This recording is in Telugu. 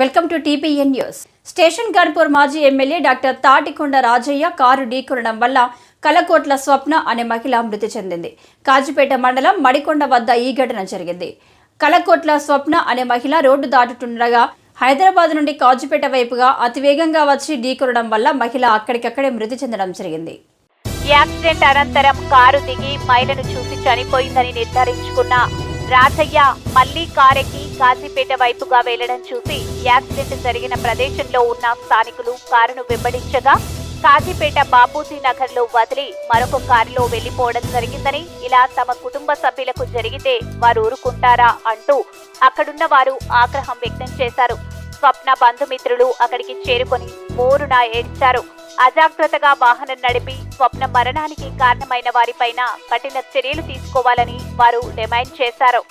Welcome to TPN news. Station Ghanpur మాజీ MLA doctor Thatikonda Rajaiah car ఢీకొనడం వల్ల కలకోట్ల స్వప్న అనే మహిళ మృతి చెందింది. కాజిపేట మండలం మడికొండ వద్ద ఈ ఘటన జరిగింది. కలకోట్ల స్వప్న అనే మహిళ రోడ్డు దాటుతుండగా హైదరాబాద్ నుండి కాజుపేట వైపుగా అతివేగంగా వచ్చి ఢీకొనడం వల్ల మహిళ అక్కడికక్కడే మృతి చెందడం జరిగింది. యాక్సిడెంట్ అనంతరం కారు దిగి మహిళను చూసి చనిపోయిందని నిర్ధారించుకున్న రాజయ్య మళ్ళీ కారెక్కి కాజీపేట వైపుగా వెళ్ళడం చూసి యాక్సిడెంట్ జరిగిన ప్రదేశంలో ఉన్న స్థానికులు కారును వెంబడించగా కాజీపేట బాపూజీ నగర్లో వదిలి మరొక కారులో వెళ్ళిపోవడం జరిగిందని ఇలా తమ కుటుంబ సభ్యులకు జరిగితే వారు ఊరుకుంటారా అంటూ అక్కడున్న వారు ఆగ్రహం వ్యక్తం చేశారు. స్వప్న బంధుమిత్రులు అక్కడికి చేరుకొని మోరున ఏడ్చారు. అజాగ్రత్తగా వాహనం నడిపి స్వప్న మరణానికి కారణమైన వారిపైన కఠిన చర్యలు తీసుకోవాలని వారు డిమాండ్ చేశారు.